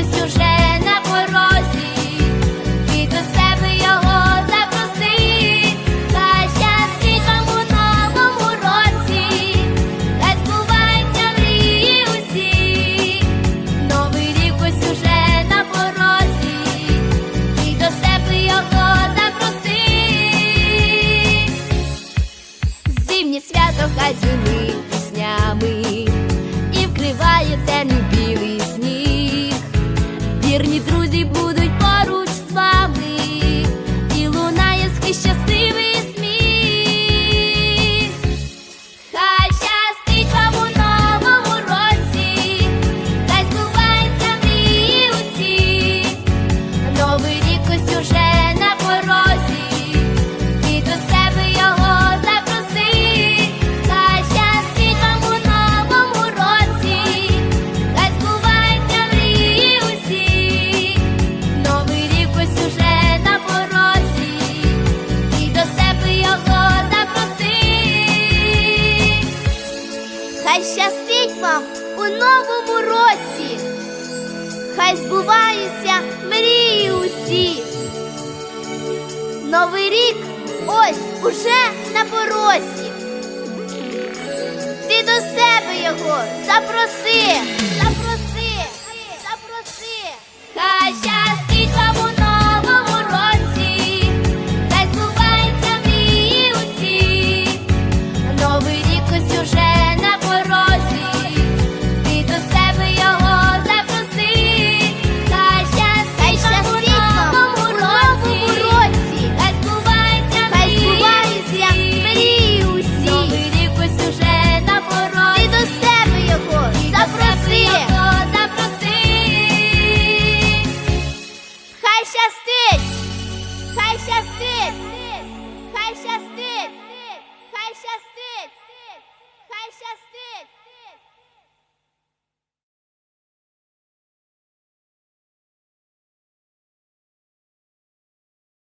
ось уже на порозі, і до себе його запроси. Хай щастить вам у новому році, хай збуваються мрії усі. Новий рік ось уже на порозі, і до себе його запроси. Зимнє свято хай дзвенить піснями і вкриває темний Хай щастить вам у новому році, хай збуваються мрії усі. Новий рік ось уже на порозі. Ти до себе його запроси, запроси, запроси, хай щастить. 变